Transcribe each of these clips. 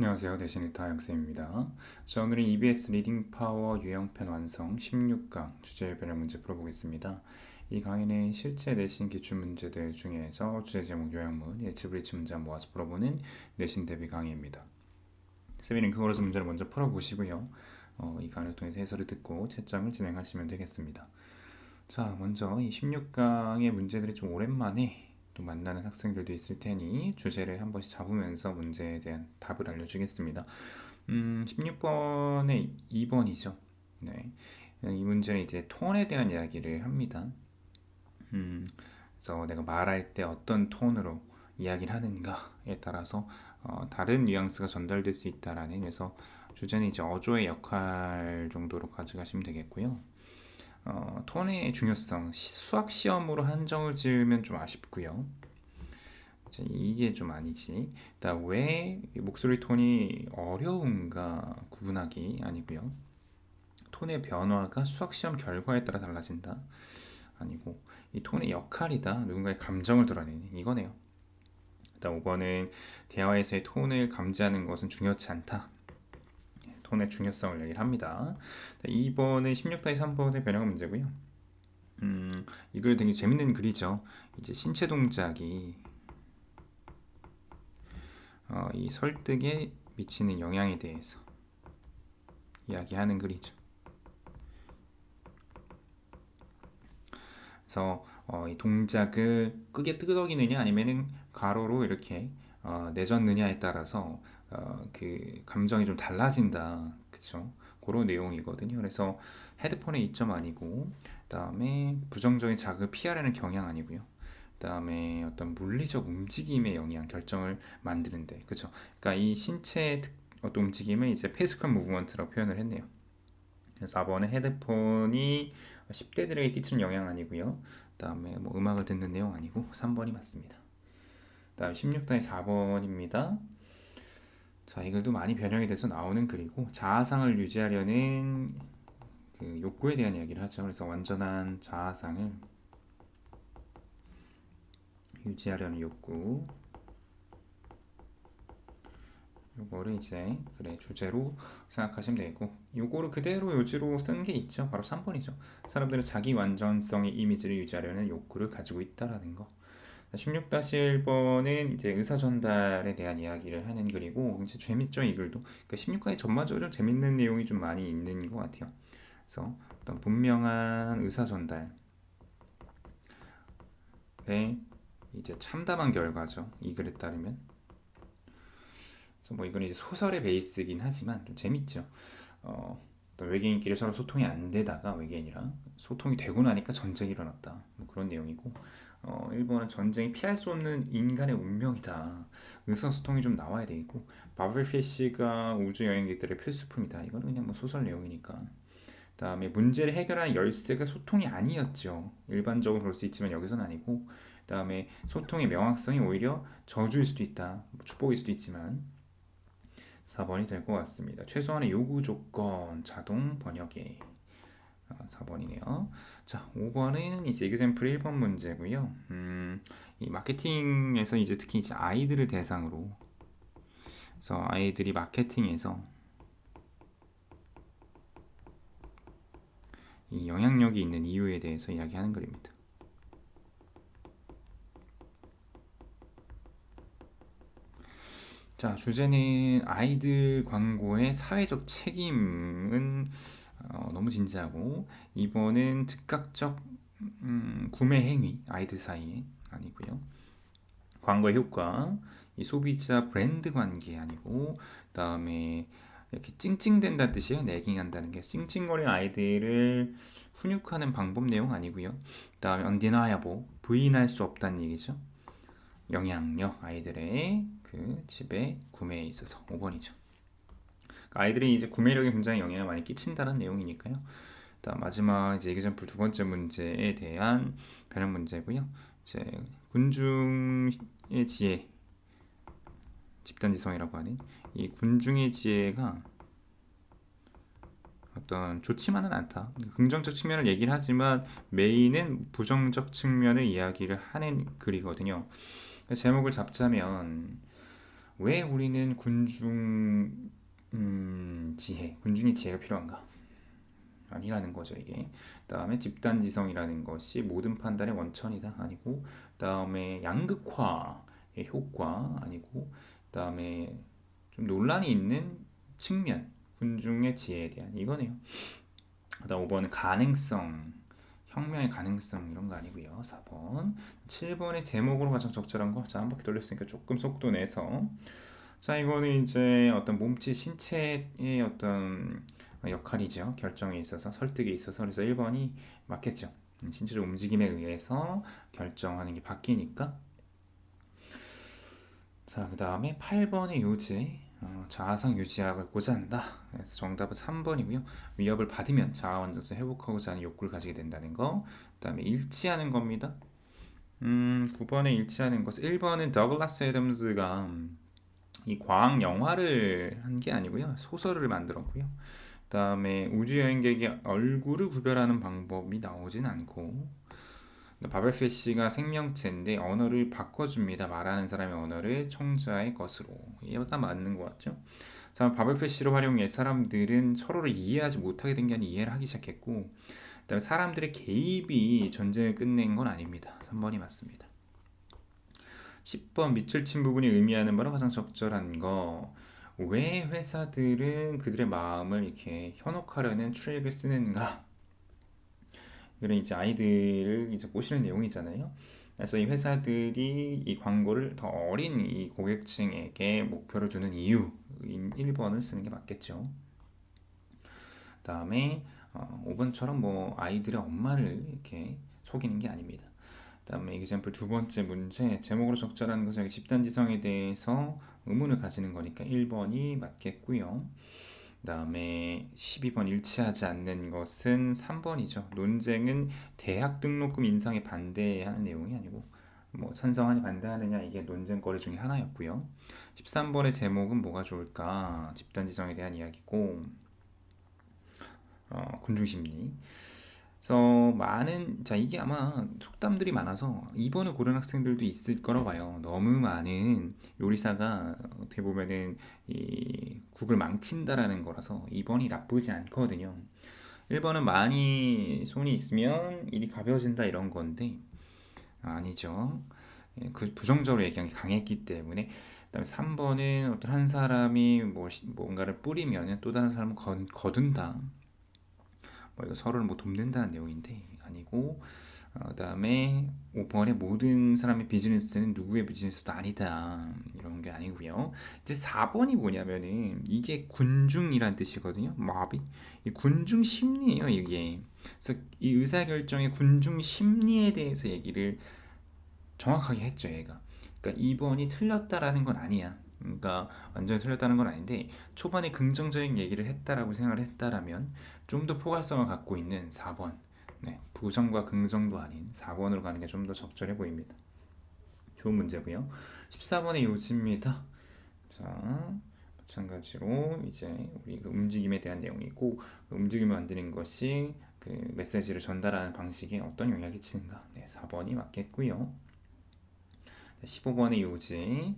안녕하세요. 대신이타 영쌤입니다. 자, 오늘은 EBS 리딩 파워 유형편 완성 16강 주제별 문제 풀어보겠습니다. 이 강의는 실제 내신 기출 문제들 중에서 주제 제목 요약문, 예치 브리치 문제 모아서 풀어보는 내신 대비 강의입니다. 쌤이 링크 걸어서 문제를 먼저 풀어보시고요. 어, 이 강의를 통해서 해설을 듣고 채점을 진행하시면 되겠습니다. 자, 먼저 이 16강의 문제들이 좀 오랜만에 또 만나는 학생들도 있을 테니 주제를 한 번씩 잡으면서 문제에 대한 답을 알려주겠습니다. 음, 16번의 2번이죠. 네. 이 문제는 이제 톤에 대한 이야기를 합니다. 음, 그래서 내가 말할 때 어떤 톤으로 이야기를 하는가에 따라서 어, 다른 뉘앙스가 전달될 수 있다라는 그래서 주제는 이제 어조의 역할 정도로 가져가시면 되겠고요. 어, 톤의 중요성 수학 시험으로 한정을 지으면 좀 아쉽고요. 이게 좀 아니지. 왜 목소리 톤이 어려운가 구분하기 아니고요. 톤의 변화가 수학 시험 결과에 따라 달라진다. 아니고 이 톤의 역할이다. 누군가의 감정을 드러내는 이거네요. 일단 5번은 대화에서의 톤을 감지하는 것은 중요치 않다. 톤의 중요성을 얘기를 합니다. 2번은 16-3번의 변형 문제고요. 음, 이 글 되게 재밌는 글이죠. 이제 신체 동작이 어, 이 설득에 미치는 영향에 대해서 이야기하는 글이죠. 그래서 어, 이 동작을 끄게 끄덕이느냐 아니면은 가로로 이렇게 어, 내젓느냐에 따라서 어, 그 감정이 좀 달라진다. 그쵸? 그런 내용이거든요. 그래서 헤드폰의 이점 아니고, 그다음에 부정적인 자극을 피하려는 경향 아니고요. 그다음에 어떤 물리적 움직임의 영향 결정을 만드는데, 그쵸? 그러니까 이 신체 어떤 움직임을 이제 페이스컬 무브먼트라고 표현을 했네요. 4번은 헤드폰이 10대들에게 끼치는 영향 아니고요. 그다음에 뭐 음악을 듣는 내용 아니고 3번이 맞습니다. 그다음 16단이 4번입니다. 자, 이 글도 많이 변형이 돼서 나오는 글이고 자아상을 유지하려는 그 욕구에 대한 이야기를 하죠. 그래서 완전한 자아상을 유지하려는 욕구 요거를 이제 그래 주제로 생각하시면 되고 요거를 그대로 요지로 쓴 게 있죠. 바로 3번이죠. 사람들은 자기 완전성의 이미지를 유지하려는 욕구를 가지고 있다라는 거. 16-1번은 이제 의사 전달에 대한 이야기를 하는 글이고 이제 재밌죠 이 글도. 그러니까 16강에 전반적으로 좀 재밌는 내용이 좀 많이 있는 것 같아요. 그래서 어떤 분명한 의사 전달에 이제 참담한 결과죠 이 글에 따르면. 그래서 뭐 이건 이제 소설의 베이스긴 하지만 좀 재밌죠. 어, 외계인끼리 서로 소통이 안 되다가 외계인이랑 소통이 되고 나니까 전쟁이 일어났다. 뭐 그런 내용이고 어, 일본은 전쟁이 피할 수 없는 인간의 운명이다. 의사소통이 좀 나와야 되고 바벨 피쉬가 우주 여행객들의 필수품이다. 이거는 그냥 뭐 소설 내용이니까. 그다음에 문제를 해결하는 열쇠가 소통이 아니었죠. 일반적으로 볼 수 있지만 여기서는 아니고. 그다음에 소통의 명확성이 오히려 저주일 수도 있다. 뭐 축복일 수도 있지만 4번이 될 것 같습니다. 최소한의 요구 조건 자동 번역에 4번이네요. 아, 자, 5번은 이제 example 1번 문제고요. 음, 이 마케팅에서 이제 특히 이제 아이들을 대상으로 그래서 아이들이 마케팅에서 이 영향력이 있는 이유에 대해서 이야기하는 글입니다. 자, 주제는 아이들 광고의 사회적 책임은 어, 너무 진지하고 이번은 즉각적 음, 구매 행위 아이들 사이에 아니고요. 광고의 효과, 이 소비자 브랜드 관계 아니고 그다음에 이렇게 찡찡댄다는 뜻이에요. 내깅한다는 게 찡찡거리는 아이들을 훈육하는 방법 내용 아니고요. 그다음에 undeniable 부인할 수 없다는 얘기죠. 영향력 아이들의 그 집에 구매에 있어서 5번이죠. 아이들이 이제 구매력에 굉장히 영향을 많이 끼친다는 내용이니까요. 다음 마지막 이제 에기점플 두 번째 문제에 대한 변형 문제고요. 이제 군중의 지혜, 집단지성이라고 하는 이 군중의 지혜가 어떤 좋지만은 않다. 긍정적 측면을 얘기를 하지만 메인은 부정적 측면을 이야기를 하는 글이거든요. 제목을 잡자면 왜 우리는 군중 음, 지혜, 군중의 지혜가 필요한가? 아니라는 거죠 이게. 다음에 집단지성이라는 것이 모든 판단의 원천이다 아니고, 다음에 양극화의 효과 아니고, 다음에 좀 논란이 있는 측면, 군중의 지혜에 대한 이거네요. 그다음 5번은 가능성, 혁명의 가능성 이런 거 아니고요. 4번, 7번의 제목으로 가장 적절한 거. 자, 한 바퀴 돌렸으니까 조금 속도 내서. 자, 이거는 이제 어떤 몸짓 신체의 어떤 역할이죠. 결정에 있어서 설득에 있어서 그래서 1번이 맞겠죠. 음, 신체적 움직임에 의해서 결정하는 게 바뀌니까. 자, 그 다음에 8번의 요지. 어, 자아상 유지하고자 한다. 그래서 정답은 3번이고요. 위협을 받으면 자아 완전성 회복하고자 하는 욕구를 가지게 된다는 거. 그 다음에 일치하는 겁니다. 음, 9번에 일치하는 것. 1번은 더글라스 애덤스가 이 과학 영화를 한 게 아니고요. 소설을 만들었고요. 그다음에 우주 여행객의 얼굴을 구별하는 방법이 나오진 않고 바벨피쉬가 생명체인데 언어를 바꿔줍니다. 말하는 사람의 언어를 청자의 것으로. 이해가 맞는 것 같죠? 자, 바벨피쉬를 활용해 사람들은 서로를 이해하지 못하게 된 게 아니라 이해를 하기 시작했고, 그다음에 사람들의 개입이 전쟁을 끝낸 건 아닙니다. 3번이 맞습니다. 10번 밑줄 친 부분이 의미하는 바로 가장 적절한 거. 왜 회사들은 그들의 마음을 이렇게 현혹하려는 트릭을 쓰는가? 이런 이제 아이들을 이제 꼬시는 내용이잖아요. 그래서 이 회사들이 이 광고를 더 어린 이 고객층에게 목표를 두는 이유인 1번을 쓰는 게 맞겠죠. 다음에 어, 5번처럼 뭐 아이들의 엄마를 이렇게 속이는 게 아닙니다. 다음에 example 두 번째 문제 제목으로 적절한 것은 집단 지성에 대해서 의문을 가지는 거니까 1번이 맞겠고요. 그다음에 12번 일치하지 않는 것은 3번이죠. 논쟁은 대학 등록금 인상에 반대하는 내용이 아니고 뭐 찬성하니 반대하느냐 이게 논쟁거리 중에 하나였고요. 13번의 제목은 뭐가 좋을까? 집단 지성에 대한 이야기고 어, 군중심리. 그래서 많은 자 이게 아마 속담들이 많아서 2번을 고른 학생들도 있을 거라고 봐요. 너무 많은 요리사가 어떻게 보면은 이 국을 망친다라는 거라서 2번이 나쁘지 않거든요. 1번은 많이 손이 있으면 일이 가벼워진다 이런 건데 아니죠. 예, 그 부정적으로 얘기한 게 강했기 때문에 그다음에 3번은 어떤 한 사람이 뭐 뭔가를 뿌리면 또 다른 사람을 거, 거둔다. 뭐 이거 서로를 뭐 돕는다는 내용인데 아니고 어, 그다음에 5번에 모든 사람의 비즈니스는 누구의 비즈니스도 아니다 이런 게 아니고요. 이제 4번이 뭐냐면은 이게 군중이란 뜻이거든요. 마비 이 군중 심리예요 이게. 그래서 이 의사 결정의 군중 심리에 대해서 얘기를 정확하게 했죠 얘가. 그러니까 2번이 틀렸다라는 건 아니야. 그러니까 완전히 틀렸다는 건 아닌데 초반에 긍정적인 얘기를 했다라고 생각을 했다라면 좀 더 포괄성을 갖고 있는 4번 네, 부정과 긍정도 아닌 4번으로 가는 게 좀 더 적절해 보입니다. 좋은 문제고요. 14번의 요지입니다. 자, 마찬가지로 이제 우리 그 움직임에 대한 내용이고 그 움직임을 만드는 것이 그 메시지를 전달하는 방식에 어떤 영향을 끼치는가. 네, 4번이 맞겠고요. 15번의 요지.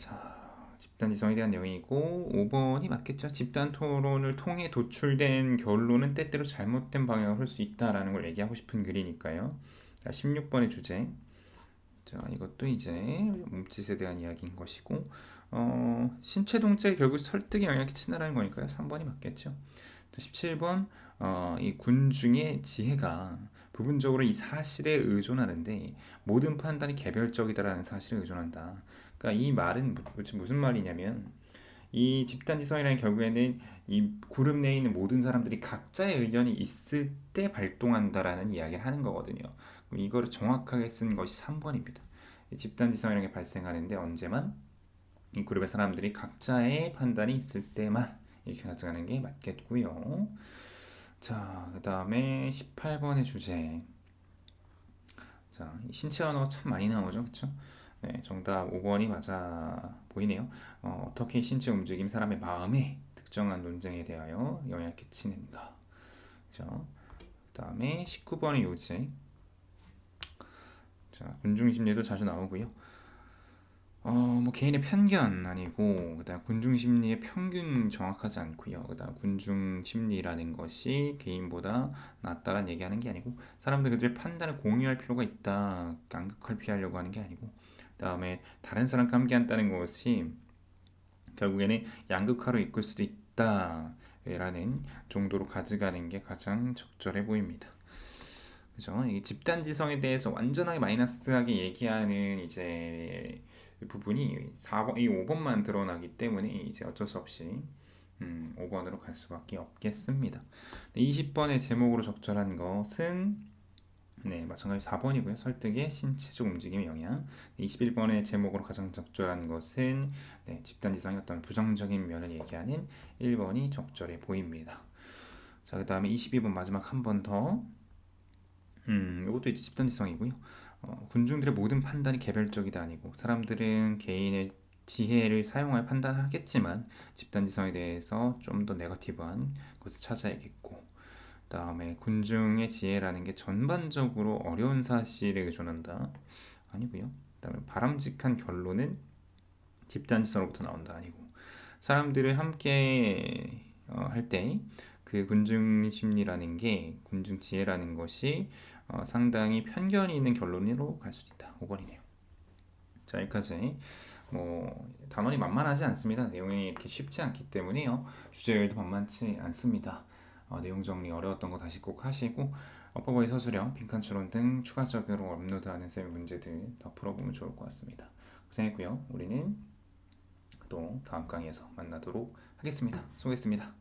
자, 집단 지성에 대한 내용이고 5번이 맞겠죠. 집단 토론을 통해 도출된 결론은 때때로 잘못된 방향을 할 수 있다라는 걸 얘기하고 싶은 글이니까요. 자, 16번의 주제. 자, 이것도 이제 몸짓에 대한 이야기인 것이고 어, 신체 동작이 결국 설득에 영향을 끼친다는 거니까요. 3번이 맞겠죠. 17번 어, 이 군중의 지혜가 부분적으로 이 사실에 의존하는데 모든 판단이 개별적이다라는 사실에 의존한다. 그러니까 이 말은 도대체 무슨 말이냐면 이 집단 지성이라는 결국에는 이 그룹 내에 있는 모든 사람들이 각자의 의견이 있을 때 발동한다라는 이야기를 하는 거거든요. 이거를 정확하게 쓴 것이 3번입니다. 집단 지성이라는 게 발생하는데 언제만 이 그룹의 사람들이 각자의 판단이 있을 때만 이렇게 가져가는 게 맞겠고요. 자, 그 다음에 18번의 주제. 자, 신체 언어가 참 많이 나오죠, 그쵸? 네, 정답 5번이 맞아 보이네요. 어, 떻게 신체 움직임 사람의 마음에 특정한 논쟁에 대하여 영향을 끼치는가. 그죠? 그 다음에 19번의 요지. 자, 군중 심리도 자주 나오고요. 어, 뭐 개인의 편견 아니고 그다음 군중 심리의 평균 정확하지 않고요. 그다음 군중 심리라는 것이 개인보다 낫다란 얘기하는 게 아니고 사람들 그들의 판단을 공유할 필요가 있다. 양극화를 피하려고 하는 게 아니고 그 다음에 다른 사람과 함께 한다는 것이 결국에는 양극화로 이끌 수도 있다 라는 정도로 가져가는 게 가장 적절해 보입니다. 그죠? 이 집단 지성에 대해서 완전하게 마이너스하게 얘기하는 이제 부분이 4번, 이 5번만 드러나기 때문에 이제 어쩔 수 없이 음, 5번으로 갈 수밖에 없겠습니다. 20번의 제목으로 적절한 것은 네, 마찬가지 4번이고요. 설득의 신체적 움직임의 영향. 21번의 제목으로 가장 적절한 것은 네, 집단지성의 어떤 부정적인 면을 얘기하는 1번이 적절해 보입니다. 자, 그 다음에 22번 마지막 한 번 더. 음, 이것도 이제 집단지성이고요. 어, 군중들의 모든 판단이 개별적이다 아니고 사람들은 개인의 지혜를 사용하여 판단하겠지만 집단지성에 대해서 좀 더 네거티브한 것을 찾아야겠고 그 다음에 군중의 지혜라는 게 전반적으로 어려운 사실에 의존한다 아니고요. 그다음에 바람직한 결론은 집단지성으로부터 나온다 아니고 사람들을 함께 어, 할때 그 군중 심리라는 게 군중 지혜라는 것이 어, 상당히 편견이 있는 결론으로 갈 수도 있다. 5번이네요. 자, 여기까지 뭐 단원이 만만하지 않습니다. 내용이 이렇게 쉽지 않기 때문에요. 주제열도 만만치 않습니다. 어, 내용 정리 어려웠던 거 다시 꼭 하시고 어퍼버의 서술형, 빈칸 추론 등 추가적으로 업로드하는 쌤의 문제들 더 풀어보면 좋을 것 같습니다. 고생했고요. 우리는 또 다음 강의에서 만나도록 하겠습니다. 수고했습니다.